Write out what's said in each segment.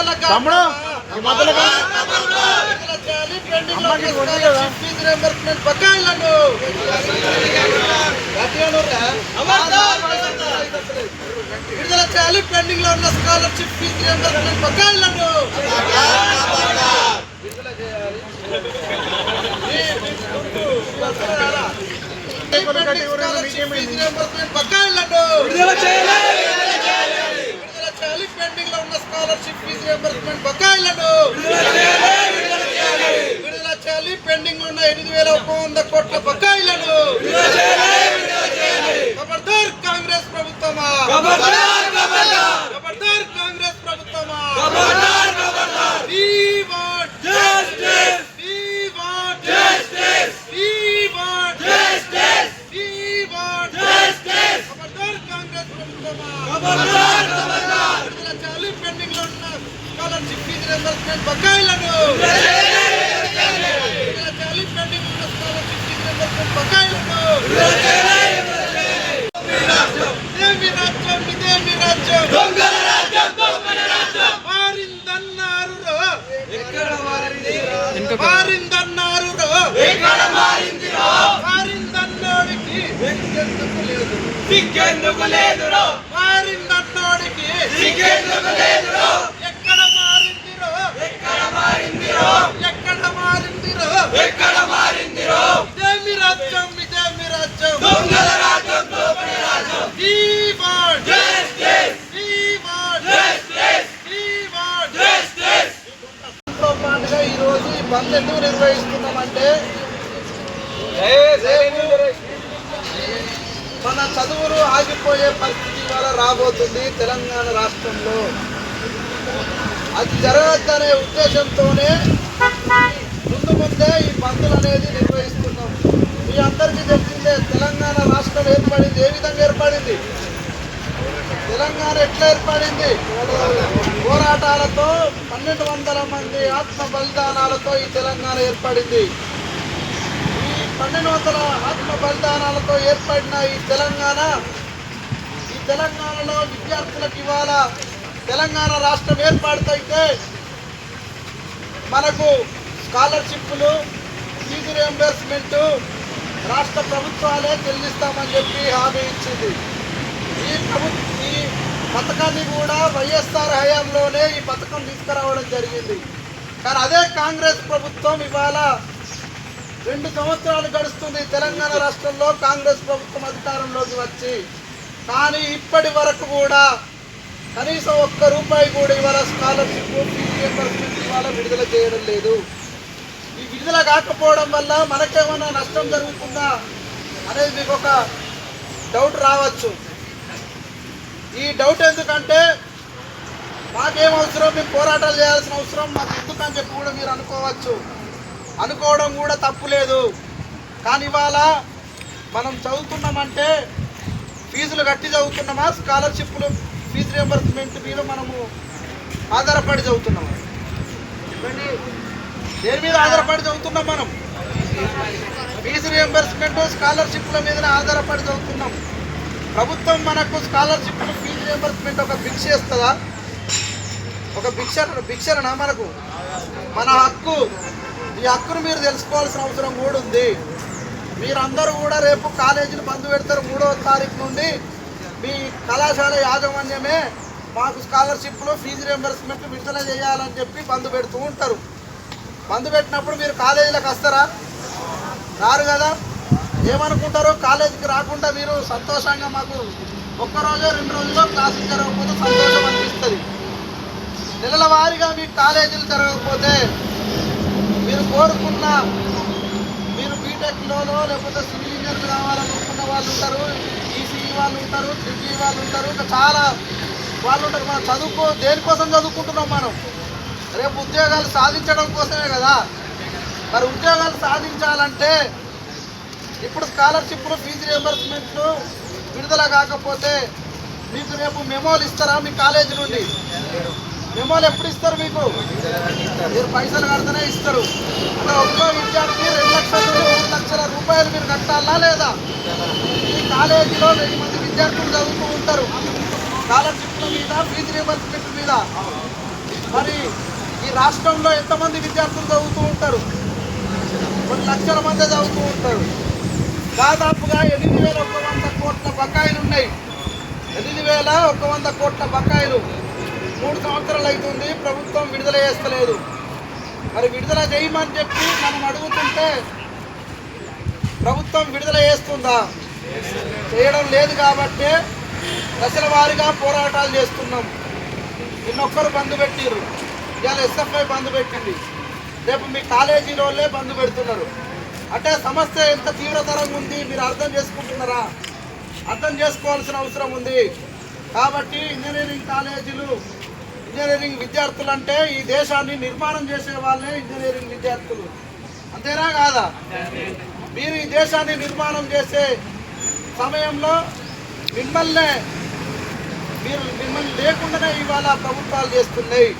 తమ్ముడు ఈ మధ్యలో కా- విడుదల చేయాలి పెండింగ్లో ఉన్న స్కాలర్షిప్ ఫీజు రియంబర్స్మెంట్ బకాయిలను విడుదల చేయాలి పెండింగ్ స్కాలర్షిప్ ఫీజు రియంబర్స్మెంట్ బకాయిలను విడుదల చేయాలి పెండింగ్లో ఉన్న స్కాలర్షిప్ ఫీజు రియంబర్స్మెంట్ బకాయిలను విడుదల చేయాలి పెండింగ్ ఉన్న ఎనిమిది వేల ఒక వంద కోట్ల బకాయిలను ఖబర్దార్ కాంగ్రెస్ ప్రభుత్వమా? ఖబర్దార్ కాంగ్రెస్ ప్రభుత్వమా? బకాయిలను మారిందన్నారు. మారిందన్నోడికి. లేదు సిగ్గెందుకు లేదురో మారిందన్నోడికి. సిగ్గెందుకు లేదురో చదువులు ఆగిపోయే పరిస్థితి ఇవాళ రాబోతుంది తెలంగాణ రాష్ట్రంలో. అది జరగద్దనే ఉద్దేశంతోనే ముందు ముందే ఈ బంద్లు అనేది నిర్వహిస్తున్నాం. మీ అందరికీ తెలిసిందే తెలంగాణ రాష్ట్రం ఏర్పడింది ఏ విధంగా ఏర్పడింది? తెలంగాణ ఎట్లా ఏర్పడింది? పోరాటాలతో పన్నెండు వందల మంది ఆత్మ బలిదానాలతో ఈ తెలంగాణ ఏర్పడింది. పన్నెండు వందల ఆత్మ బలిదానాలతో ఏర్పడిన ఈ తెలంగాణ ఈ తెలంగాణలో విద్యార్థులకు ఇవాళ తెలంగాణ రాష్ట్రం ఏర్పాటుతైతే మనకు స్కాలర్షిప్లు ఫీజు రియంబర్స్మెంట్ రాష్ట్ర ప్రభుత్వాలే చెల్లిస్తామని చెప్పి హామీ ఇచ్చింది. ఈ ప్రభుత్వ ఈ పథకాన్ని కూడా వైఎస్ఆర్ హయాంలోనే ఈ పథకం తీసుకురావడం జరిగింది. కానీ అదే కాంగ్రెస్ ప్రభుత్వం ఇవాళ రెండు సంవత్సరాలు గడుస్తుంది తెలంగాణ రాష్ట్రంలో కాంగ్రెస్ ప్రభుత్వం అధికారంలోకి వచ్చి. కానీ ఇప్పటి వరకు కూడా కనీసం ఒక్క రూపాయి కూడా ఇవాళ స్కాలర్షిప్ ఫీజు రియంబర్స్మెంట్ ఇవాళ విడుదల చేయడం లేదు. ఈ విడుదల కాకపోవడం వల్ల మనకేమైనా నష్టం జరుగుతుందా అనేది మీకు ఒక డౌట్ రావచ్చు. ఈ డౌట్ ఎందుకంటే మాకేం అవసరం మేము పోరాటాలు చేయాల్సిన అవసరం మాకు ఎందుకని చెప్పి కూడా మీరు అనుకోవచ్చు. అనుకోవడం కూడా తప్పు లేదు. కానీ ఇవాళ మనం చదువుతున్నామంటే ఫీజులు కట్టి చదువుతున్నామా? స్కాలర్షిప్లు ఫీజు రియంబర్స్మెంట్ మీద మనము ఆధారపడి చదువుతున్నాము చెప్పండి దేని మీద ఆధారపడి చదువుతున్నాం మనం? ఫీజు రియంబర్స్మెంట్ స్కాలర్షిప్ల మీద ఆధారపడి చదువుతున్నాం. ప్రభుత్వం మనకు స్కాలర్షిప్లు ఫీజు రియంబర్స్మెంట్ ఒక భిక్ష ఇస్తుందా ఒక భిక్ష భిక్షరనా మనకు? మన హక్కు ఈ హక్కును మీరు తెలుసుకోవాల్సిన అవసరం కూడా ఉంది. మీరందరూ కూడా రేపు కాలేజీలు బంద్ పెడతారు మూడవ తారీఖు నుండి. మీ కళాశాల యాజమాన్యమే మాకు స్కాలర్షిప్లు ఫీజు రియంబర్స్మెంట్ విడుదల చేయాలని చెప్పి బంద్ పెడుతూ ఉంటారు. బంద్ పెట్టినప్పుడు మీరు కాలేజీలకు వస్తారా? రారు కదా. ఏమనుకుంటారు కాలేజీకి రాకుండా మీరు సంతోషంగా మాకు ఒక్క రోజు రెండు రోజుల్లో క్లాసులు జరగకపోతే సంతోషం అనిపిస్తుంది. నెలల వారీగా మీకు కాలేజీలు జరగకపోతే మీరు కోరుకున్న మీరు బీటెక్లోనో లేకపోతే సివిల్ ఇంజనీర్లు కావాలనుకున్న వాళ్ళు ఉంటారు ఈసీఈ వాళ్ళు ఉంటారు ట్రిపుల్ వాళ్ళు ఉంటారు ఇంకా చాలా వాళ్ళు ఉంటారు. మనం చదువుకో దేనికోసం చదువుకుంటున్నాం మనం? రేపు ఉద్యోగాలు సాధించడం కోసమే కదా. మరి ఉద్యోగాలు సాధించాలంటే ఇప్పుడు స్కాలర్షిప్లు ఫీజు రియంబర్స్మెంట్లు విడుదల కాకపోతే మీకు రేపు మెమోలు ఇస్తారా మీ కాలేజీ నుండి? మెమోలు ఎప్పుడు ఇస్తారు మీకు? మీరు పైసలు కడితేనే ఇస్తారు. అంటే ఒక్కో విద్యార్థి రెండు లక్షల మూడు లక్షల రూపాయలు మీరు కట్టాలా లేదా? ఈ కాలేజీలో వెయ్యి మంది విద్యార్థులు చదువుతూ ఉంటారు. స్కాలర్షిప్ల మీద ఫీజు రియంబర్స్మెంట్ మీద. మరి ఈ రాష్ట్రంలో ఎంతమంది విద్యార్థులు చదువుతూ ఉంటారు? కొన్ని లక్షల మంది చదువుతూ ఉంటారు. దాదాపుగా ఎనిమిది వేల ఒక వంద కోట్ల బకాయిలు ఉన్నాయి. ఎనిమిది వేల ఒక వంద కోట్ల బకాయిలు. మూడు సంవత్సరాలు అవుతుంది ప్రభుత్వం విడుదల చేస్తలేదు. మరి విడుదల చేయమని చెప్పి మనం అడుగుతుంటే ప్రభుత్వం విడుదల చేస్తుందా? చేయడం లేదు కాబట్టి దశల వారీగా పోరాటాలు చేస్తున్నాం. నిన్నొక్కరు బంద్ పెట్టిర్రు. ఇవాళ ఎస్ఎఫ్ఐ బంద్ పెట్టింది. రేపు మీ కాలేజీలో బంద్ పెడుతున్నారు. అంటే సమస్య ఎంత తీవ్రతరంగా ఉంది మీరు అర్థం చేసుకుంటున్నారా? అర్థం చేసుకోవాల్సిన అవసరం ఉంది. కాబట్టి ఇంజనీరింగ్ కాలేజీలు ఇంజనీరింగ్ విద్యార్థులు అంటే ఈ దేశాన్ని నిర్మాణం చేసే వాళ్ళే ఇంజనీరింగ్ విద్యార్థులు. అంతేనా కాదా? మీరు ఈ దేశాన్ని నిర్మాణం చేసే సమయంలో మిమ్మల్నే మీరు మిమ్మల్ని లేకుండానే ఇవాళ ప్రభుత్వాలు చేస్తున్నాయి.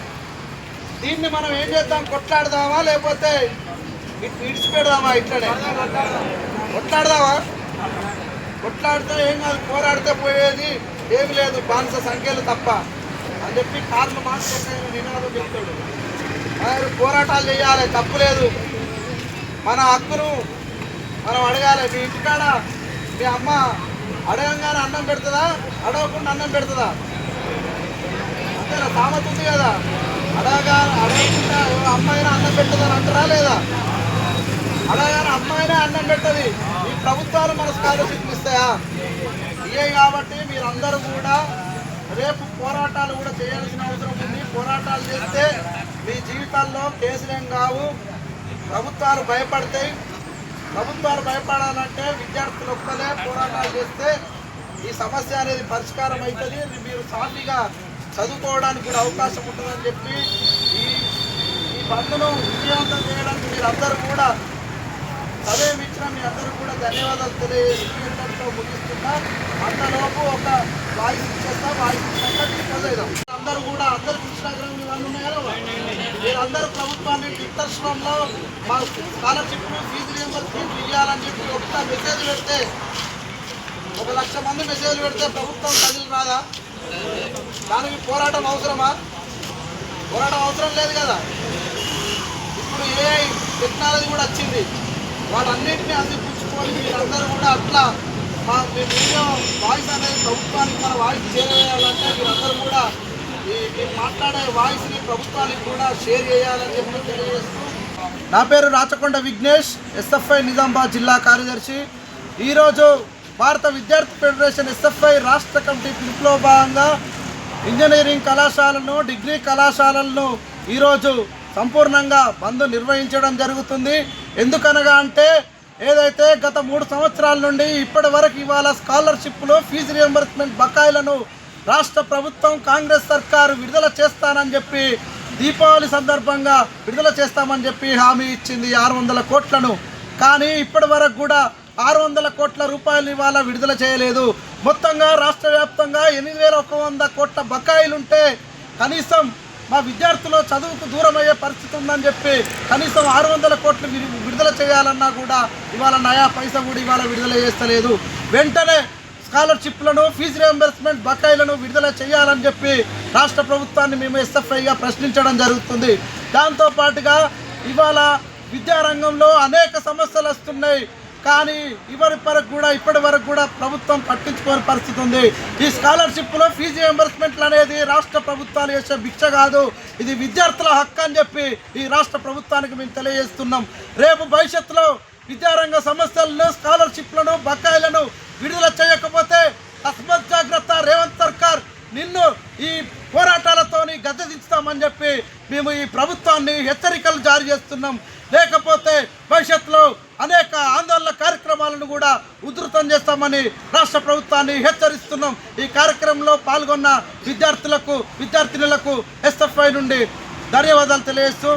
దీన్ని మనం ఏం చేద్దాం? కొట్లాడదామా? లేకపోతే ఇట్- ఇట్లనే? కొట్లాడదామా? కొట్లాడితే ఏం కాదు పోరాడితే పోయేది ఏమి లేదు బానిస సంఖ్యలు తప్ప. అని చెప్పి కార్లు మార్చుకుంటే నినాదం చెప్తాడు. ఆయన పోరాటాలు చేయాలి తప్పు లేదు. మన హక్కును మనం అడగాలి. మీ ఇంటికాడ మీ అమ్మ అడగంగానే అన్నం పెడుతుందా? అడగకుండా అన్నం పెడుతుందా? అంతేనా? సామెత ఉంది కదా. అడగా అడగకుండా అమ్మాయినా అన్నం పెడుతుందని అంటారా లేదా? అడగానే అమ్మాయినే అన్నం పెట్టది. ఈ ప్రభుత్వాలు మన స్కాలర్షిప్ ఇస్తాయా? ఇవే కాబట్టి మీరందరూ కూడా రేపు పోరాటాలు కూడా చేయాల్సిన అవసరం ఉంది. పోరాటాలు చేస్తే మీ జీవితాల్లో కేసులేం కావు. ప్రభుత్వాలు భయపడతాయి. ప్రభుత్వాలు భయపడాలంటే విద్యార్థులు ఒక్కలే పోరాటాలు చేస్తే ఈ సమస్య అనేది పరిష్కారం అవుతుంది. మీరు సాఫీగా చదువుకోవడానికి కూడా అవకాశం ఉంటుందని చెప్పి ఈ ఈ బంద్ను విజయవంతం చేయడానికి మీరు అందరూ కూడా సమయం ఇచ్చిన మీ అందరూ కూడా ధన్యవాదాలు తెలియజేస్తూ ముగిస్తున్నా. అంతలోపు ఒక వాయిస్ ఇచ్చేస్తా వాయిస్ ఇచ్చాక డిస్పోజ్ అందరూ కూడా అందరు ఇన్స్టాగ్రామ్ ఇవన్నీ ఉన్నాయి కదా? మీరందరూ ప్రభుత్వాన్ని డిస్కషన్లో మా స్కాలర్షిప్లు ఫీజు రియంబర్ ఫీజు ఇవ్వాలని చెప్పి ఒక్క మెసేజ్ పెడితే ఒక లక్ష మంది మెసేజ్లు పెడితే ప్రభుత్వం కదిలి రాదా? దానికి పోరాటం అవసరమా? పోరాటం అవసరం లేదు కదా? ఇప్పుడు ఏఐ టెక్నాలజీ కూడా వచ్చింది. వాటన్నిటిని అందిపుచ్చుకొని మీరందరూ కూడా అట్లా మా మీ వాయిస్ అనేది ప్రభుత్వానికి మన వాయిస్ చేరవేయాలంటే మీరందరూ కూడా ఈ మాట్లాడే వాయిస్ని ప్రభుత్వానికి కూడా షేర్ చేయాలని చెప్పి తెలియజేస్తూ నా పేరు రాచకొండ విఘ్నేష్ ఎస్ఎఫ్ఐ నిజామాబాద్ జిల్లా కార్యదర్శి. ఈరోజు భారత విద్యార్థి ఫెడరేషన్ ఎస్ఎఫ్ఐ రాష్ట్ర కమిటీ పిలుపులో భాగంగా ఇంజనీరింగ్ కళాశాలను డిగ్రీ కళాశాలలను ఈరోజు సంపూర్ణంగా బంద్ నిర్వహించడం జరుగుతుంది. ఎందుకనగా అంటే ఏదైతే గత మూడు సంవత్సరాల నుండి ఇప్పటి వరకు ఇవాళ స్కాలర్షిప్లు ఫీజు రియంబర్స్మెంట్ బకాయిలను రాష్ట్ర ప్రభుత్వం కాంగ్రెస్ సర్కారు విడుదల చేస్తానని చెప్పి దీపావళి సందర్భంగా విడుదల చేస్తామని చెప్పి హామీ ఇచ్చింది ఆరు వందల కోట్లను. కానీ ఇప్పటి వరకు కూడా ఆరు వందల కోట్ల రూపాయలు ఇవాళ విడుదల చేయలేదు. మొత్తంగా రాష్ట్ర వ్యాప్తంగా ఎనిమిది వేల ఒక వంద కోట్ల బకాయిలుంటే కనీసం మా విద్యార్థులు చదువుకు దూరం అయ్యే పరిస్థితి ఉందని చెప్పి కనీసం ఆరు వందల కోట్లు విడుదల చేయాలన్నా కూడా ఇవాళ నయా పైసా కూడా ఇవాళ విడుదల చేస్తలేదు. వెంటనే స్కాలర్షిప్లను ఫీజు రియంబర్స్మెంట్ బకాయిలను విడుదల చేయాలని చెప్పి రాష్ట్ర ప్రభుత్వాన్ని మేము ఎస్ఎఫ్ఐగా ప్రశ్నించడం జరుగుతుంది. దాంతో పాటుగా ఇవాళ విద్యారంగంలో అనేక సమస్యలు వస్తున్నాయి. కానీ ఇవరి వరకు కూడా ఇప్పటి వరకు కూడా ప్రభుత్వం చేసుకోని పరిస్థితి ఉంది. ఈ స్కాలర్షిప్లో ఫీజు రియంబర్స్మెంట్లు అనేది రాష్ట్ర ప్రభుత్వాలు చేసే భిక్ష కాదు. ఇది విద్యార్థుల హక్కు అని చెప్పి ఈ రాష్ట్ర ప్రభుత్వానికి మేము తెలియజేస్తున్నాం. రేపు భవిష్యత్తులో విద్యారంగ సమస్యలను స్కాలర్షిప్లను బకాయిలను విడుదల చేయకపోతే అస్మత్ జాగ్రత్త రేవంత్ సర్కార్ నిన్ను ఈ పోరాటాలతోని గద్దె దించుతామని చెప్పి మేము ఈ ప్రభుత్వాన్ని హెచ్చరికలు జారీ చేస్తున్నాం. లేకపోతే భవిష్యత్తులో అనేక ఆందోళన కార్యక్రమాలను కూడా ఉధృతం చేస్తామని రాష్ట్ర ప్రభుత్వాన్ని హెచ్చరిస్తున్నాం. ఈ కార్యక్రమంలో పాల్గొన్న విద్యార్థులకు విద్యార్థినులకు ఎస్ఎఫ్ఐ నుండి ధన్యవాదాలు తెలియజేస్తూ